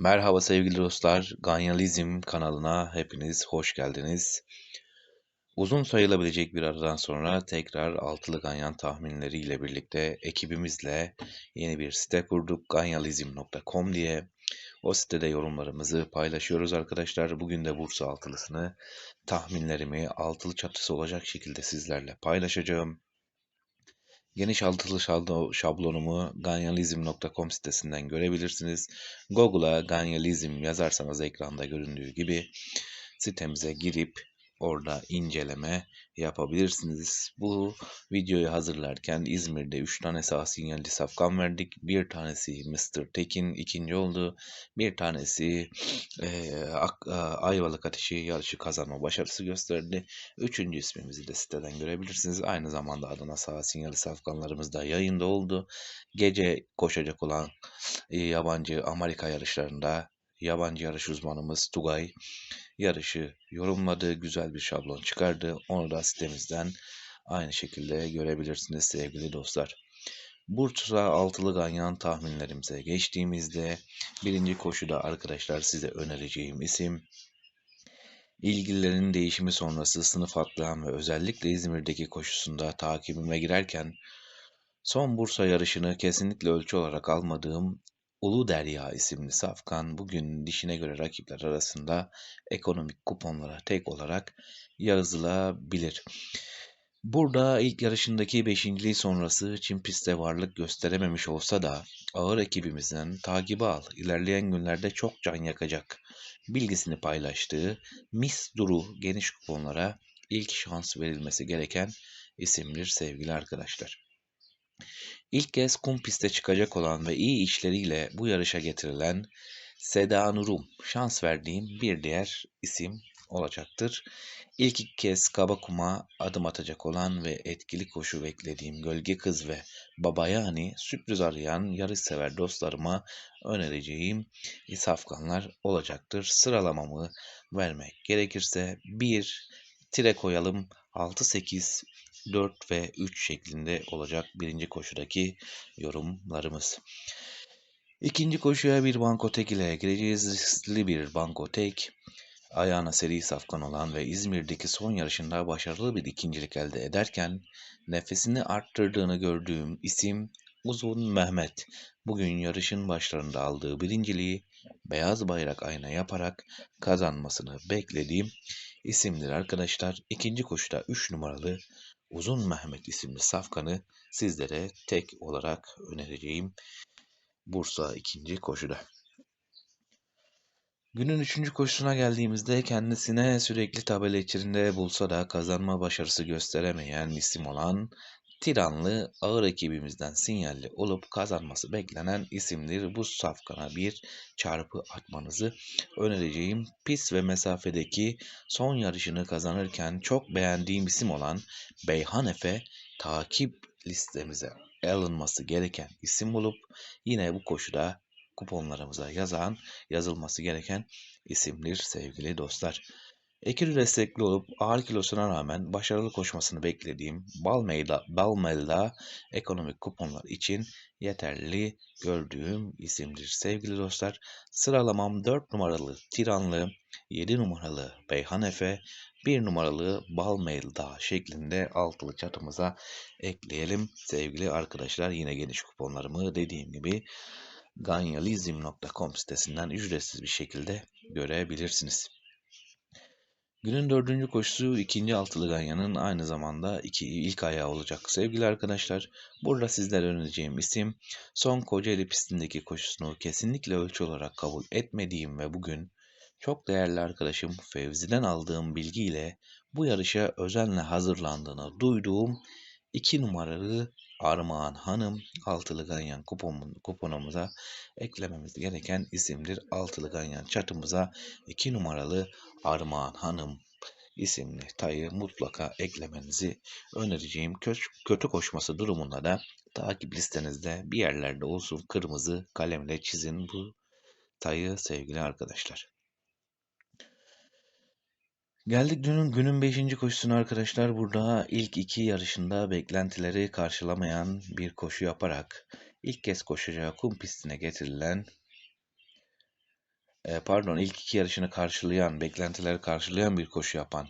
Merhaba sevgili dostlar, Ganyalizm kanalına hepiniz hoş geldiniz. Uzun sayılabilecek bir aradan sonra tekrar altılı ganyan tahminleriyle birlikte ekibimizle yeni bir site kurduk. ganyalizm.com diye. O sitede yorumlarımızı paylaşıyoruz arkadaşlar. Bugün de Bursa altılısını tahminlerimi altılı çatısı olacak şekilde sizlerle paylaşacağım. Geniş altılı şablonumu ganyalizm.com sitesinden görebilirsiniz. Google'a ganyalizm yazarsanız ekranda göründüğü gibi sitemize girip Orada inceleme yapabilirsiniz. Bu videoyu hazırlarken İzmir'de 3 tane sağ sinyalli safkan verdik. Bir tanesi Mr. Tekin ikinci oldu. Bir tanesi e, Ayvalık Ateşi yarışı kazanma başarısı gösterdi. Üçüncü ismimizi de siteden görebilirsiniz. Aynı zamanda Adana sağ sinyalli safkanlarımız da yayında oldu. Gece koşacak olan e, yabancı Amerika yarışlarında yabancı yarış uzmanımız Tugay yarışı yorumladı, güzel bir şablon çıkardı. Onu da sitemizden aynı şekilde görebilirsiniz sevgili dostlar. Bursa altılı ganyan tahminlerimize geçtiğimizde birinci koşuda arkadaşlar size önereceğim isim ilgililerin değişimi sonrası sınıf atlayan ve özellikle İzmir'deki koşusunda takibime girerken son Bursa yarışını kesinlikle ölçü olarak almadığım Ulu Derya isimli safkan bugün dişine göre rakipler arasında ekonomik kuponlara tek olarak yazılabilir. Burada ilk yarışındaki beşinciliği sonrası Çin pistte varlık gösterememiş olsa da ağır ekibimizden takibi al ilerleyen günlerde çok can yakacak bilgisini paylaştığı Miss Duru geniş kuponlara ilk şans verilmesi gereken isimdir sevgili arkadaşlar. İlk kez kum piste çıkacak olan ve iyi işleriyle bu yarışa getirilen Seda Nurum şans verdiğim bir diğer isim olacaktır. İlk iki kez kaba kuma adım atacak olan ve etkili koşu beklediğim Gölge Kız ve Babayani sürpriz arayan yarış sever dostlarıma önereceğim isafkanlar olacaktır. Sıralamamı vermek gerekirse 1 tire koyalım 6-8 4 ve 3 şeklinde olacak birinci koşudaki yorumlarımız. İkinci koşuya bir bankotek ile gireceğiz. Riskli bir bankotek. Ayağına seri safkan olan ve İzmir'deki son yarışında başarılı bir ikincilik elde ederken nefesini arttırdığını gördüğüm isim Uzun Mehmet. Bugün yarışın başlarında aldığı birinciliği beyaz bayrak ayna yaparak kazanmasını beklediğim isimdir arkadaşlar. İkinci koşuda 3 numaralı Uzun Mehmet isimli safkanı sizlere tek olarak önereceğim Bursa ikinci koşuda. Günün üçüncü koşusuna geldiğimizde kendisine sürekli tabela içinde bulsa da kazanma başarısı gösteremeyen isim olan Tiranlı ağır ekibimizden sinyalli olup kazanması beklenen isimdir. Bu safkana bir çarpı atmanızı önereceğim. Pis ve mesafedeki son yarışını kazanırken çok beğendiğim isim olan Beyhan Efe takip listemize alınması gereken isim bulup yine bu koşuda kuponlarımıza yazan yazılması gereken isimdir sevgili dostlar. Ekürü destekli olup ağır kilosuna rağmen başarılı koşmasını beklediğim Balmelda, Balmelda ekonomik kuponlar için yeterli gördüğüm isimdir. Sevgili dostlar sıralamam 4 numaralı Tiranlı, 7 numaralı Beyhan Efe, 1 numaralı Balmelda şeklinde altılı çatımıza ekleyelim. Sevgili arkadaşlar yine geniş kuponlarımı dediğim gibi ganyalizm.com sitesinden ücretsiz bir şekilde görebilirsiniz. Günün dördüncü koşusu ikinci altılı ganyanın aynı zamanda iki, ilk ayağı olacak. Sevgili arkadaşlar burada sizlere önereceğim isim son Kocaeli pistindeki koşusunu kesinlikle ölçü olarak kabul etmediğim ve bugün çok değerli arkadaşım Fevzi'den aldığım bilgiyle bu yarışa özenle hazırlandığını duyduğum 2 numaralı Armağan Hanım altılı ganyan kupon, kuponumuza eklememiz gereken isimdir. Altılı ganyan çatımıza 2 numaralı Armağan Hanım isimli tayı mutlaka eklemenizi önereceğim. Kötü koşması durumunda da takip listenizde bir yerlerde olsun kırmızı kalemle çizin bu tayı sevgili arkadaşlar. Geldik günün günün 5. koşusuna arkadaşlar. Burada ilk iki yarışında beklentileri karşılamayan bir koşu yaparak ilk kez koşacağı kum pistine getirilen e, pardon ilk iki yarışını karşılayan, beklentileri karşılayan bir koşu yapan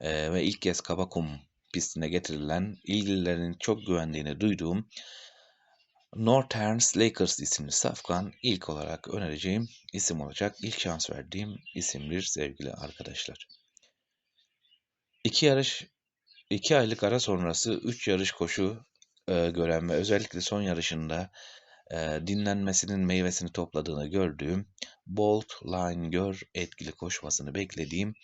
e, ve ilk kez Kabakum pistine getirilen, ilgililerin çok güvendiğini duyduğum Northerns Lakers isimli safkan ilk olarak önereceğim isim olacak. İlk şans verdiğim isimdir sevgili arkadaşlar. İki yarış, iki aylık ara sonrası üç yarış koşu e, gören ve özellikle son yarışında e, dinlenmesinin meyvesini topladığını gördüğüm Bolt Line Gör etkili koşmasını beklediğim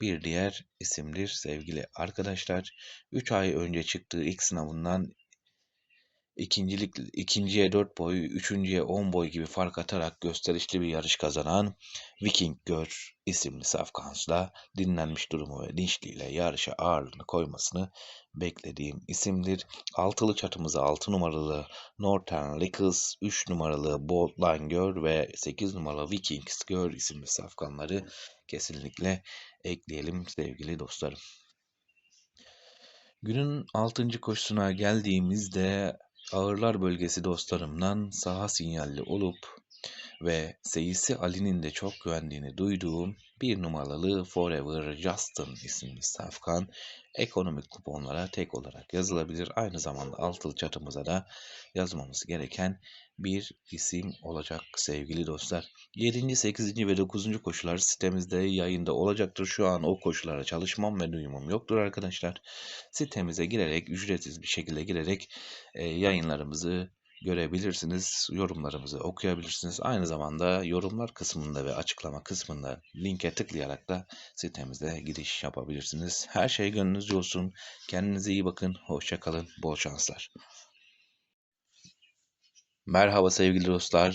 bir diğer isimdir sevgili arkadaşlar. 3 ay önce çıktığı ilk sınavından ikincilik, ikinciye 4 boy, üçüncüye 10 boy gibi fark atarak gösterişli bir yarış kazanan Viking Gör isimli Safkans'la dinlenmiş durumu ve dinçliğiyle yarışa ağırlığını koymasını beklediğim isimdir. Altılı çatımıza 6 numaralı Northern Lickles, 3 numaralı Bold Line Gör ve 8 numaralı Vikings Gör isimli safkanları kesinlikle ekleyelim sevgili dostlarım. Günün 6. koşusuna geldiğimizde ağırlar bölgesi dostlarımdan saha sinyalli olup ve seyisi Ali'nin de çok güvendiğini duyduğum bir numaralı Forever Justin isimli safkan ekonomik kuponlara tek olarak yazılabilir. Aynı zamanda altılı çatımıza da yazmamız gereken bir isim olacak sevgili dostlar. 7. 8. ve 9. koşular sitemizde yayında olacaktır. Şu an o koşulara çalışmam ve duyumum yoktur arkadaşlar. Sitemize girerek ücretsiz bir şekilde girerek e, yayınlarımızı görebilirsiniz. Yorumlarımızı okuyabilirsiniz. Aynı zamanda yorumlar kısmında ve açıklama kısmında linke tıklayarak da sitemize giriş yapabilirsiniz. Her şey gönlünüzce olsun. Kendinize iyi bakın. Hoşça kalın. Bol şanslar. Merhaba sevgili dostlar.